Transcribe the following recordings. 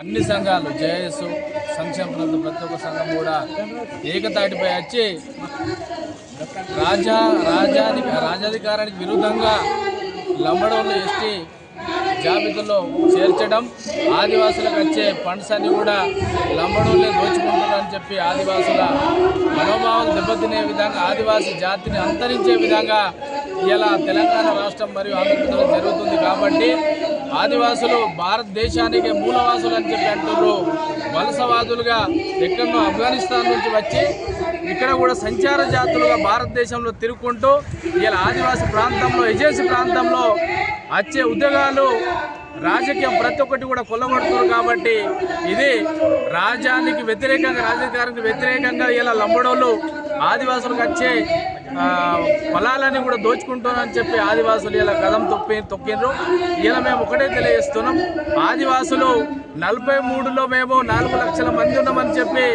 అన్ని సంఘాలు జేఎస్ సంక్షేమ ప్రతి ప్రతి ఒక్క సంఘం కూడా ఏకతాటిపై వచ్చి రాజా రాజాధి రాజాధికారానికి విరుద్ధంగా లంబడోళ్ళు ఎస్టీ జాబితాలో చేర్చడం ఆదివాసులకు వచ్చే ఫండ్స్ అన్ని కూడా లంబడోళ్ళే దోచుకుంటున్నారని చెప్పి ఆదివాసుల మనోభావాలు దెబ్బతినే విధంగా ఆదివాసీ జాతిని అంతరించే విధంగా ఇలా తెలంగాణ రాష్ట్రం మరియు ఆంధ్రప్రదేశ్ జరుగుతుంది కాబట్టి ఆదివాసులు భారతదేశానికి మూలవాసులు అని చెప్పి అంటున్నారు. వలసవాదులుగా ఎక్కడో ఆఫ్ఘనిస్తాన్ నుంచి వచ్చి ఇక్కడ కూడా సంచార జాతులుగా భారతదేశంలో తిరుగుకుంటూ ఇలా ఆదివాసి ప్రాంతంలో ఏజెన్సీ ప్రాంతంలో వచ్చే ఉద్యోగాలు రాజకీయం ప్రతి ఒక్కటి కూడా కొల్లగొడుతున్నారు కాబట్టి ఇది రాజ్యానికి వ్యతిరేకంగా రాజకీయానికి వ్యతిరేకంగా ఇలా లంబడోళ్ళు ఆదివాసులకు వచ్చే పొలాలని కూడా దోచుకుంటున్నారని చెప్పి ఆదివాసులు ఇలా కదం తొప్పి తొక్కిండ్రు. ఇలా మేము ఒకటే తెలియజేస్తున్నాం. ఆదివాసులు నలభై మూడులో మేము నాలుగు లక్షల మంది ఉన్నామని చెప్పి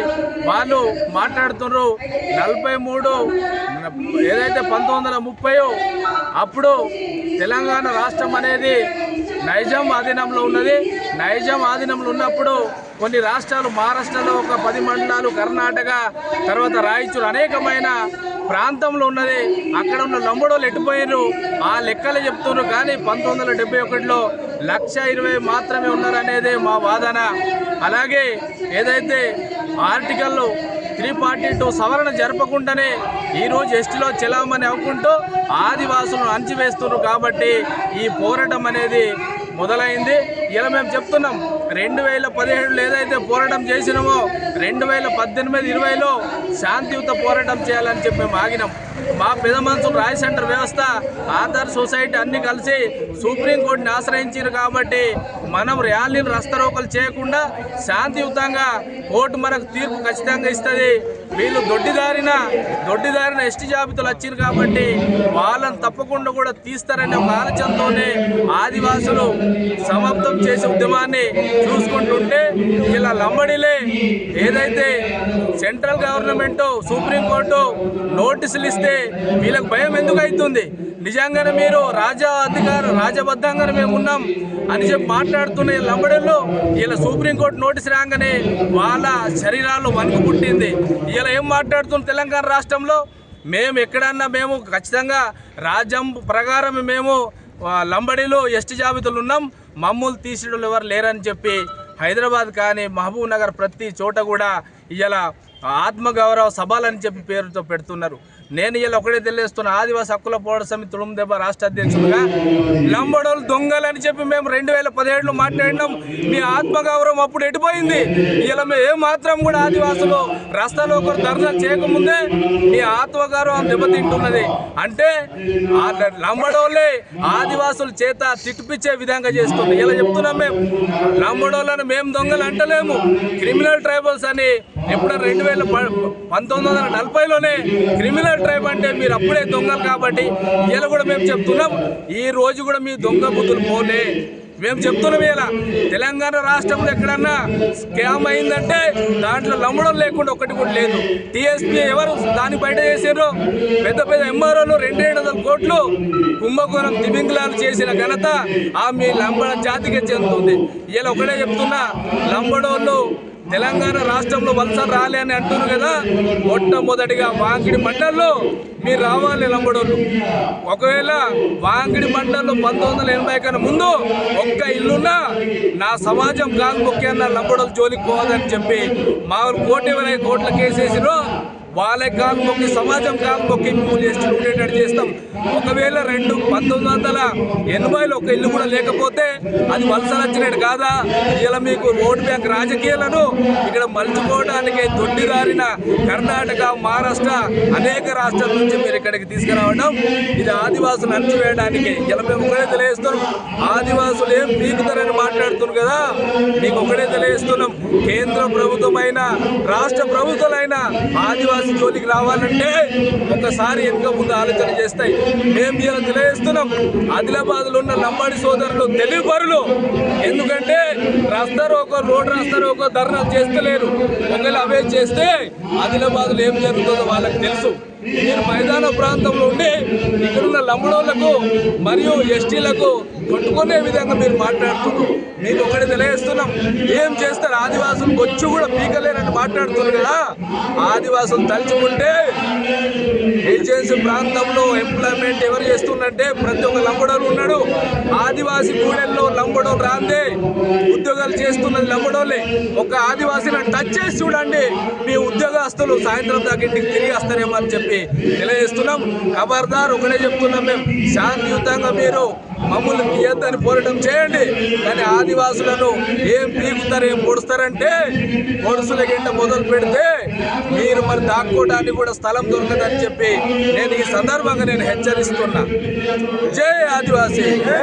వాళ్ళు మాట్లాడుతున్నారు. నలభై మూడు ఏదైతే పంతొమ్మిది వందల ముప్పై అప్పుడు తెలంగాణ రాష్ట్రం అనేది నైజాం ఆధీనంలో ఉన్నది. నైజాం ఆధీనంలో ఉన్నప్పుడు కొన్ని రాష్ట్రాలు మహారాష్ట్రలో ఒక పది మండలాలు కర్ణాటక తర్వాత రాయచూరు అనేకమైన ప్రాంతంలో ఉన్నది. అక్కడ ఉన్న లంబడోలు ఎట్టిపోయారు ఆ లెక్కలు చెప్తున్నారు కానీ పంతొమ్మిది వందల డెబ్బై ఒకటిలో లక్ష ఇరవై మాత్రమే ఉన్నారనేదే మా వాదన. అలాగే ఏదైతే ఆర్టికల్ త్రీ ఫార్టీ టూ సవరణ జరపకుండానే ఈరోజు ఎస్టీలో చెలామని అవ్వకుంటూ ఆదివాసులను అణచివేస్తున్నారు కాబట్టి ఈ పోరాటం అనేది మొదలైంది. ఇలా మేము చెప్తున్నాం. రెండు వేల పదిహేడులో ఏదైతే పోరాటం చేసినామో రెండు వేల పద్దెనిమిది ఇరవైలో శాంతియుత పోరాటం చేయాలని చెప్పి మేము ఆగినాం. మా పెద్ద మనుషులు రాయ్ సెంటర్ వ్యవస్థ ఆధార్ సొసైటీ అన్ని కలిసి సుప్రీంకోర్టుని ఆశ్రయించారు కాబట్టి మనం ర్యాలీని రస్తరోకలు చేయకుండా శాంతియుతంగా కోర్టు మనకు తీర్పు ఖచ్చితంగా ఇస్తుంది. వీళ్ళు దొడ్డిదారిన దొడ్డిదారిన ఎస్టీ జాబితాలు వచ్చారు కాబట్టి వాళ్ళని తప్పకుండా కూడా తీస్తారనే ఒక ఆలోచనతోనే ఆదివాసులు సమాప్తం చేసే ఉద్యమాన్ని చూసుకుంటుంటే ఇలా లంబడిలే ఏదైతే సెంట్రల్ గవర్నమెంట్ సుప్రీంకోర్టు నోటీసులు ఇస్తే వీళ్ళకి భయం ఎందుకు అవుతుంది నిజంగానే మీరు రాజా అధికారం రాజబద్ధంగానే మేము ఉన్నాం అని చెప్పి మాట్లాడుతున్న ఈ లంబడిలో ఇలా సుప్రీంకోర్టు నోటీస్ రాగానే వాళ్ళ శరీరాల్లో వణుకు పుట్టింది. ఇలా ఏం మాట్లాడుతున్న తెలంగాణ రాష్ట్రంలో? మేము ఎక్కడన్నా మేము ఖచ్చితంగా రాజ్యం ప్రకారం మేము లంబడిలో ఎస్టీ జాబితాలు ఉన్నాం. మమ్మల్ని తీసేటోళ్ళు ఎవరు లేరని చెప్పి హైదరాబాద్ కానీ మహబూబ్ నగర్ ప్రతి చోట కూడా ఇలా ఆత్మగౌరవ సభలని చెప్పి పేరుతో పెడుతున్నారు. నేను ఇలా ఒకటే తెలియజేస్తున్నా. ఆదివాసి హక్కుల పోరాట సమితి తుడుం దెబ్బ రాష్ట్ర అధ్యక్షుడుగా లంబడోలు దొంగలని చెప్పి మేము రెండు వేల పదిహేడులో మాట్లాడినాం. మీ ఆత్మగౌరవం అప్పుడు ఎటుపోయింది? ఇలా మేము ఏ మాత్రం కూడా ఆదివాసులు రస్తాలో ఒకరు ధర్నా చేయకముందే మీ ఆత్మగౌరవం దెబ్బతింటున్నది. అంటే లంబడోళ్ళే ఆదివాసుల చేత తిట్టిపిచ్చే విధంగా చేస్తుంది. ఇలా చెప్తున్నాం మేము. లంబడోళ్ళని మేము దొంగలు అంటలేము. క్రిమినల్ ట్రైబల్స్ అని ఎప్పుడో రెండు వేల ప- పంతొమ్మిది వందల నలభైలోనే క్రిమినల్ ట్రైబ్ అంటే మీరు అప్పుడే దొంగలు కాబట్టి ఇలా కూడా మేము చెప్తున్నాం. ఈ రోజు కూడా మీ దొంగ బుద్ధులు పోలే. మేము చెప్తున్నాం ఇలా తెలంగాణ రాష్ట్రంలో ఎక్కడన్నా స్కామ్ అయిందంటే దాంట్లో లమ్మడం లేకుండా ఒకటి కూడా లేదు. టీఎస్పీ ఎవరు దాన్ని బయట చేసారు పెద్ద పెద్ద ఎంఆర్ఓలు రెండేడు వందల కోట్లు కుంభకోణం తిమింగలాలు చేసిన ఘనత ఆ మీ లంబడ జాతికి చెందుతుంది. ఇలా ఒకటే చెప్తున్నా లంబడోళ్ళు తెలంగాణ రాష్ట్రంలో వలస రాలే అని అంటున్నారు కదా మొట్టమొదటిగా వాంకిడి మండల్లో మీరు రావాలి లంబడోళ్ళు ఒకవేళ వాంకిడి మండల్లో పంతొమ్మిది వందల ఎనభై కన్నా ముందు ఒక్క ఇల్లున్నా నా సమాజం కాలు ముఖ్యంగా అన్న లంబడోళ్ళు జోలికి పోవద్దని చెప్పి మా కోటి ఎవరైతే కోట్ల కేసేసిరో వాళ్ళే కాలు మొక్కి సమాజం కాలు మొక్కి మిమ్మల్ని చేసి ఉండేటట్టు చేస్తాం. ఒకవేళ రెండు పంతొమ్మిది వందల ఎనభైలో ఒక ఇల్లు కూడా లేకపోతే అది వలసలు వచ్చినట్టు కాదా? ఇలా మీకు ఓటు బ్యాంక్ రాజకీయాలను ఇక్కడ మలుచుకోవడానికి దొడ్డిదారిన కర్ణాటక మహారాష్ట్ర అనేక రాష్ట్రాల నుంచి మీరు ఇక్కడికి తీసుకురావడం ఇది ఆదివాసులు అణచివేయడానికి. ఇలా మేము ఒకటే తెలియజేస్తున్నాం. ఆదివాసులు ఏం పీకుతారని మాట్లాడుతున్నారు కదా? మీకు ఒకటే తెలియజేస్తున్నాం. కేంద్ర ప్రభుత్వమైన రాష్ట్ర ప్రభుత్వాలైన ఆదివాసి జోలికి రావాలంటే ఒకసారి వెనుక ముందు ఆలోచన చేస్తాయి. మేము ఇలా తెలియజేస్తున్నాం ఆదిలాబాద్లో ఉన్న లంబాడి సోదరులు తెలివిపరులు. ఎందుకంటే రాస్తారు ఒక రోడ్ రాస్తారు ఒక ధర్నా చేస్తలేరు. ఒకవేళ అవే చేస్తే ఆదిలాబాద్లో ఏం జరుగుతుందో వాళ్ళకి తెలుసు. మీరు మైదాన ప్రాంతంలో ఉండి ఇక్కడున్న లంబడోళ్ళకు మరియు ఎస్టీలకు కొట్టుకునే విధంగా మీరు మాట్లాడుతున్నారు. మీకు ఒకటి తెలియజేస్తున్నాం ఏం చేస్తారు? ఆదివాసులు బొచ్చు కూడా పీకలేనని మాట్లాడుతున్నారు కదా. ఆదివాసులు తలుచుకుంటే ఏజెన్సీ ప్రాంతంలో ఎంప్లాయ్మెంట్ ఎవరు చేస్తున్నట్టే ప్రతి ఒక్క లంబడోలు ఉన్నాడు. ఆదివాసీ కూడెల్లో లంబడోలు రాందే. ఉద్యోగాలు చేస్తున్నది లంబడోలే. ఒక ఆదివాసిని టచ్ చేసి చూడండి. మీ ఉద్యోగస్తులు సాయంత్రం దాకా ఇంటికి తిరిగి వస్తారేమో అని చెప్పి తెలియజేస్తున్నాం. ఖబర్దార్ ఒకటే చెప్తున్నాం మేము. శాంతియుతంగా మీరు మమ్మల్ని తీయద్దని పోరాటం చేయండి. కానీ ఆదివాసులను ఏం పీకుతారు ఏం పొడుస్తారంటే పొడుసుల గింట మొదలు పెడితే మీరు మరి దాక్కోవడానికి కూడా స్థలం దొరకదని చెప్పి నేను ఈ సందర్భంగా నేను హెచ్చరిస్తున్నా. జై ఆదివాసీ. జై